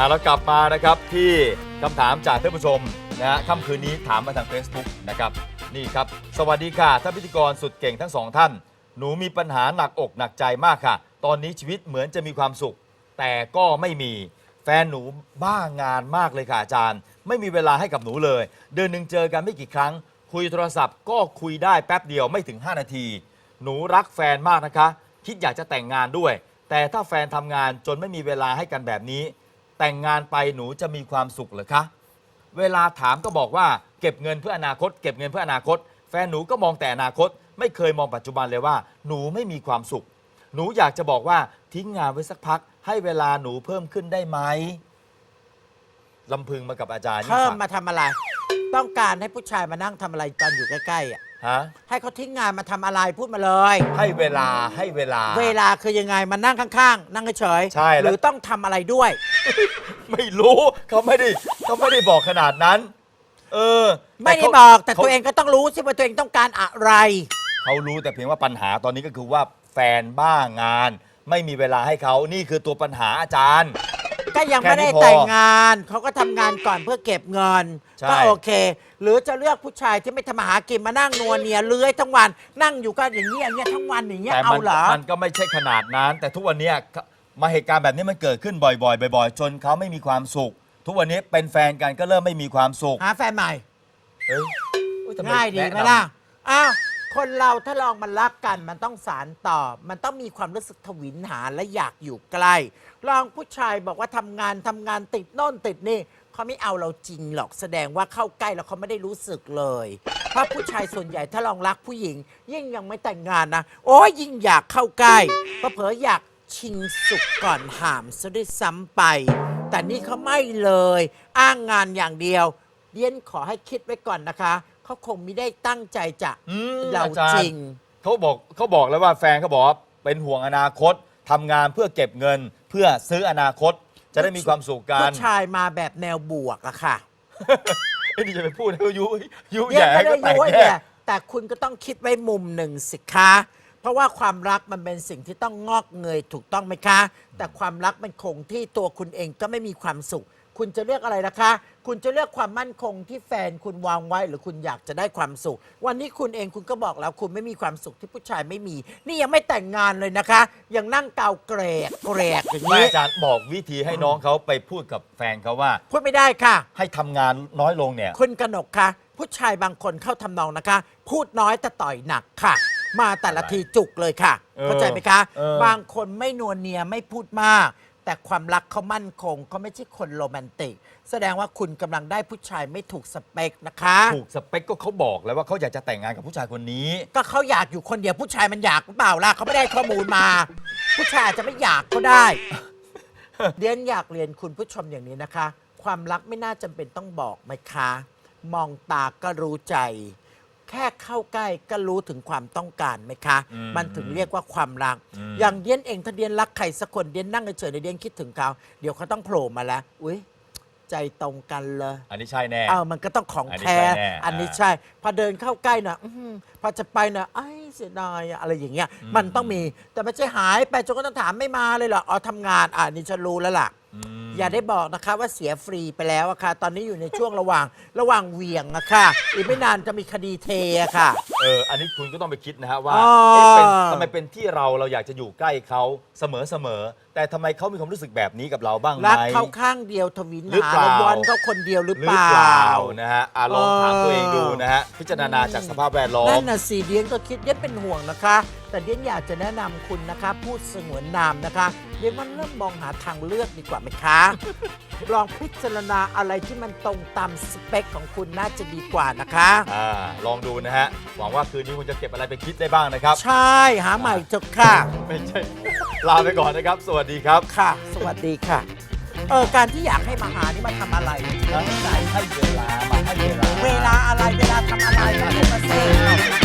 อ่าเรากลับมานะครับที่คำถามจากท่านผู้ชมนะฮะค่ำคืนนี้ถามมาทาง Facebook นะครับนี่ครับ สวัสดีค่ะท่านพิธีกรสุดเก่งทั้งสองท่าน หนูมีปัญหาหนักอกหนักใจมากค่ะ ตอนนี้ชีวิตเหมือนจะมีความสุข แต่ก็ไม่มีแฟนหนูบ้างานมากเลยค่ะอาจารย์ ไม่มีเวลาให้กับหนูเลย เดือนหนึ่งเจอกันไม่กี่ครั้ง คุยโทรศัพท์ก็คุยได้แป๊บเดียวไม่ถึง 5 นาที หนูรักแฟนมากนะคะ คิดอยากจะแต่งงานด้วย แต่ถ้าแฟนทำงานจนไม่มีเวลาให้กันแบบนี้ แต่งงานไปหนูจะมีความสุขเหรอคะ เวลาถามก็บอกว่าเก็บเงินเพื่ออนาคต เก็บเงินเพื่ออนาคต แฟนหนูก็มองแต่อนาคต ไม่เคยมองปัจจุบันเลยว่า หนูไม่มีความสุข หนูอยากจะบอกว่าทิ้งงานไว้สักพัก ให้เวลาหนูเพิ่มขึ้นได้ไหมลำพึงมากับอาจารย์ยิ่งเพิ่มศักดิ์ มาทำอะไร ต้องการให้ผู้ชายมานั่งทำอะไรตอนอยู่ใกล้ๆอะ ฮะให้เขาทิ้งงานมาทำอะไรพูดมาเลย ให้เวลาให้เวลา เวลาคือยังไงมานั่งข้างๆ นั่งเฉยๆใช่แล้ว หรือต้องทำอะไรด้วย ไม่รู้เขาไม่ได้เขาไม่ได้บอกขนาดนั้น เออไม่ได้เขาบอกแต่เขาตัวเองก็ต้องรู้สิว่าตัวเองต้องการอะไร เขารู้แต่เพียงว่าปัญหาตอนนี้ก็คือว่าแฟนบ้างาน ไม่มีเวลาให้เขานี่คือตัวปัญหาอาจารย์ ก็ยังไม่ได้แค่นี้พอแต่งงาน เขาก็ทำงานก่อนเพื่อเก็บเงิน ใช่ ก็โอเค หรือจะเลือกผู้ชายที่ไม่ทำมาหากินมานั่งนัวเนียเลื้อยทั้งวันนั่งอยู่ก็อย่างนี้อย่างเงี้ยทั้งวันอย่างเงี้ยแต่เอามันเหรอ มันก็ไม่ใช่ขนาดนั้น แต่ทุกวันเนี้ยมาเหตุการณ์แบบนี้มันเกิดขึ้นบ่อยๆบ่อยๆจนเขาไม่มีความสุข ทุกวันนี้เป็นแฟนกันก็เริ่มไม่มีความสุขหาแฟนใหม่ เอ้ยอุ๊ทำง่ายดีไหมแนะนำล่ะ อ้าว คนเราถ้าลองมันรักกัน มันต้องสารต่อ มันต้องมีความรู้สึกทวินหาและอยากอยู่ใกล้ ลองผู้ชายบอกว่าทำงานทำงานติดโน่นติดนี่เขาไม่เอาเราจริงหรอกแสดงว่าเข้าใกล้แล้วเขาไม่ได้รู้สึกเลย เพราะผู้ชายส่วนใหญ่ถ้าลองรักผู้หญิง ยิ่งยังไม่แต่งงานนะ โอ้ยยิ่งอยากเข้าใกล้เพราะเผลออยากชิงสุขก่อนหามซะด้วยซ้ำไป แต่นี่เขาไม่เลย อ้างงานอย่างเดียวเดียนขอให้คิดไว้ก่อนนะคะ เขาคงไม่ได้ตั้งใจจะอืมเราอาจารจย์ริง เขาบอกเขาบอกแล้วว่าแฟนเขาบอกว่าเป็นห่วงอนาคตทำงานเพื่อเก็บเงิน เพื่อซื้ออนาคตจะได้มีความสุขกัผู้นชายมาแบบแนวบวกอะค่ะไอ้นี่จะไปพูดให้ยุยุเดียแย่นไม่ก็ได้แตกย้วยแยแย่กแต่คุณก็ต้องคิดไว้มุมหนึ่งสิคะ เพราะว่าความรักมันเป็นสิ่งที่ต้องงอกเงยถูกต้องไหมคะ แต่ความรักมันคงที่ตัวคุณเองก็ไม่มีความสุข คุณจะเลือกอะไรนะคะ คุณจะเลือกความมั่นคงที่แฟนคุณวางไว้ หรือคุณอยากจะได้ความสุข วันนี้คุณเองคุณก็บอกแล้ว คุณไม่มีความสุขที่ผู้ชายไม่มี นี่ยังไม่แต่งงานเลยนะคะ ยังนั่งเกาเกรกเกรกอย่างไม่นี้อาจารย์บอกวิธีให้น้องเขาไปพูดกับแฟนเขาว่า พูดไม่ได้ค่ะ ให้ทำงานน้อยลงเนี่ย คุณกนกคะผู้ชายบางคนเข้าทำนองนะคะ พูดน้อยแต่ต่อยหนักค่ะ มาแต่ละทีจุกเลยค่ะ เออเข้าใจไหมคะ เออ บางคนไม่นวลเนียไม่พูดมาก แต่ความรักเขามั่นคงเขาไม่ใช่คนโรแมนติก แสดงว่าคุณกำลังได้ผู้ชายไม่ถูกสเปคนะคะ ถูกสเปคก็เขาบอกแล้วว่าเขาอยากจะแต่งงานกับผู้ชายคนนี้ ก็เขาอยากอยู่คนเดียวผู้ชายมันอยากหรือเปล่าล่ะเขาไม่ได้ข้อมูลมา ผู้ชายอาจจะไม่อยากก็ได้ เรียนอยากเรียนคุณผู้ชมอย่างนี้นะคะ ความรักไม่น่าจำเป็นต้องบอกไหมคะ มองตาก็รู้ใจ แค่เข้าใกล้ก็รู้ถึงความต้องการไหมคะ อืมมันถึงเรียกว่าความรัก อืม อย่างเดียนเองถ้าเดียนรักใครสักคนเดียนนั่งเฉยๆเดียนคิดถึงเขาเดี๋ยวเขาต้องโผล่มาแล้วอุ้ยใจตรงกันเลย อันนี้ใช่แน่ เออมันก็ต้องของอันนี้แท้ ใช่แน่อันนี้อ่าใช่ พอเดินเข้าใกล้นะอื้อหือพอจะไปนะไอ้เสียดายอะอะไรอย่างเงี้ย อืม มันต้องมี แต่ไม่ใช่หายไปจนก็ต้องถามไม่มาเลยเหรอ อ๋อทำงาน อ่านี่ฉันรู้แล้วล่ะม อย่าได้บอกนะคะว่าเสียฟรีไปแล้วอะค่ะ ตอนนี้อยู่ในช่วงระหว่างระหว่างเหวี่ยงอะค่ะ อีกไม่นานจะมีคดีเทอะค่ะ เออ อันนี้คุณก็ต้องไปคิดนะฮะว่าอ๋อ เอ๊ะเป็นทำไมเป็นที่เราเราอยากจะอยู่ใกล้เขาเสมอเสมอแต่ทำไมเขามีความรู้สึกแบบนี้กับเราบ้างไหม รักเขาข้างเดียวทวินหรือหาเปล่า แล้ววอนเขาคนเดียวหรือหรืเปอล่า เปล่านะฮะอะลองถามเออตัวเองดูนะฮะ พิจารณาจากสภาพแวดล้อนั่ม นน่ะสิเดียนก็คิดเดียนเป็นห่วงนะคะ แต่เดียนอยากจะแนะนำคุณนะคะ พูดสงวนนามนะคะ เดียนมันเริ่มมองหาทางเลือกดีกว่าไหมคะ ลองพิจารณาอะไรที่มันตรงตามสเปคของคุณน่าจะดีกว่านะคะ อ่าลองดูนะฮะ หวังว่าคืนนี้คุณจะเก็บอะไรไปคิดได้บ้างนะครับ ใช่หาใหม่เถอะค่ะ ไม่ใช่ ลาไปก่อนนะครับ สวัสดีครับ ค่ะ สวัสดีค่ะ เออการที่อยากให้มาหานี่มาทำอะไร ให้เวลามาให้เวลา เวลาอะไรเวลาทำอะไรมาเล่นมาเซ่